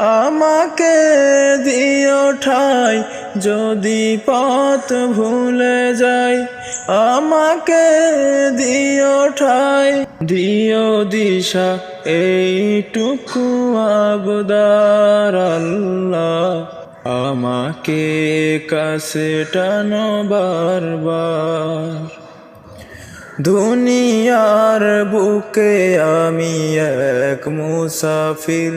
আমাকে দিও ঠাই, যদি পথ ভুলে যাই, আমাকে দিও ঠাই। দিও দিশা, এইটুকু আবদার আল্লাহ। আমাকে কাছে টানো বারবার। দুনিয়ার বুকে আমি এক মুসাফির।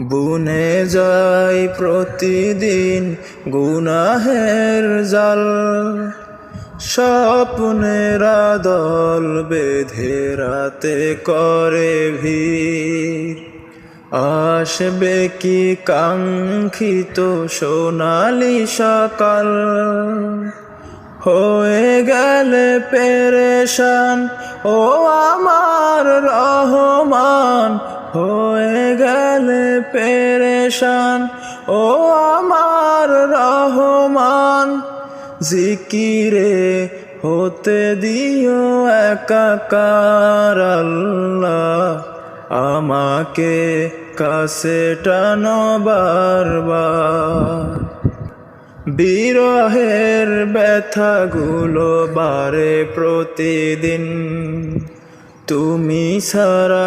বুনে যাই প্রতিদিন গুনাহের জাল। স্বপ্নের দল বেঁধে রাতে করে ভিড়। আসবে কি কাঙ্ক্ষিত সোনালি সকাল? হয়ে গেলে পেরেশান, ও আমার রহমান হয়ে গেলে পেরেশান, ও আমার রহমান। জিকিরে হতে দিও একাকার আল্লাহ, আমাকে কাছে টানো বারবার। বিরহের ব্যথাগুলো বারে প্রতিদিন, তুমি সারা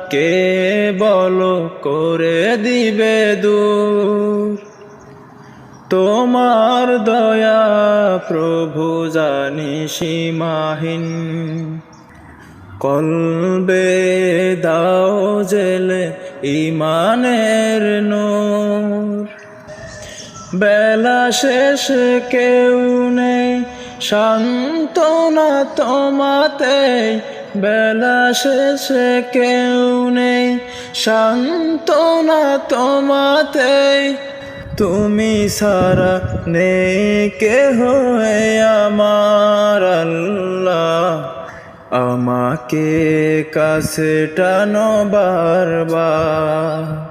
কে বলো করে দিবে দূর? তোমার দয়া প্রভু জানি সীমাহীন। কলবে দাও জেলে ইমানের নূর। বেলা শেষ, কেউ নেই, সান্ত্বনা তোমাতে বেলা শেষে কেউ নেই, সান্ত্বনা তোমাতে তুমি সারা নেই কেহ আমার আল্লাহ। আমাকে কাছে টানো বারবার।